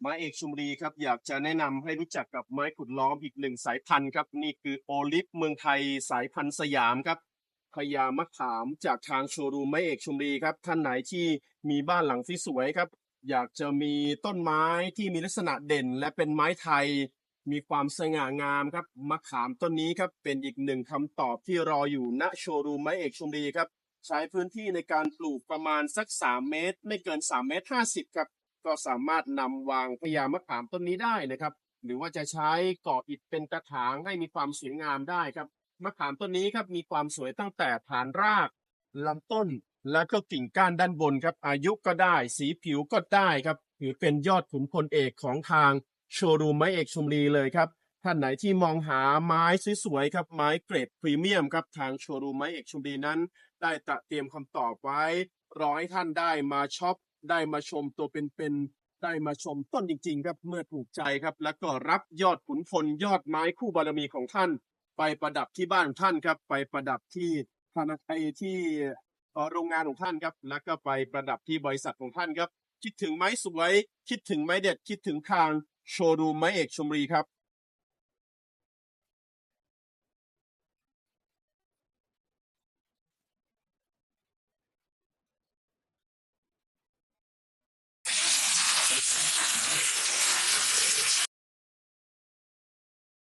ไม้เอกชุมรีครับอยากจะแนะนำให้รู้จักกับไม้ขุดล้อมอีกหนึ่งสายพันธุ์ครับ นี่คือโอลิฟเมืองไทยสายพันธุ์สยามครับพญามะขามจากทางโชว์รูมไม้เอกชุมรีครับ ท่านไหนที่มีบ้านหลังที่สวยครับ อยากจะมีต้นไม้ที่มีลักษณะเด่น และเป็นไม้ไทย มีความสง่างามครับมะขามต้นนี้ครับเป็นอีกหนึ่งคำตอบที่รออยู่ณโชว์รูมไม้เอกชุมรีครับ ใช้พื้นที่ในการปลูกประมาณสัก 3 เมตร ไม่เกิน 3 เมตร 50ครับ ก็สามารถนำวางพญามะขามต้นนี้ได้นะครับ หรือว่าจะใช้ก่ออิฐเป็นกระถางให้มีความสวยงามได้ครับมะขามต้นนี้ครับมีความสวยตั้งแต่ฐานรากลำต้นและก็กิ่งก้านด้านบนครับ อายุก็ได้สีผิวก็ได้ครับถือเป็นยอดขุนพลเอกของทางโชว์รูมไม้เอกชุมรีเลยครับท่านไหนที่มองหาไม้สวยๆครับไม้เกรดพรีเมียมครับทางโชว์รูมไม้เอกชุมรีนั้น ได้ตะเตรียมคำตอบไว้รอให้ท่านได้มาช็อป ได้มาชมตัวเป็นๆได้มาชมต้นจริง ๆ ครับเมื่อถูกใจครับ แล้วก็รับยอดขุนพลยอดไม้คู่บารมีของท่าน ไปประดับที่บ้านของท่านครับ ไปประดับที่ธนาคารที่โรงงานของท่านครับ แล้วก็ไปประดับที่บริษัทของท่านครับ คิดถึงไม้สวย คิดถึงไม้เด็ดคิดถึงทางโชว์รูมไม้เอกชมรีครับ ハハハハ!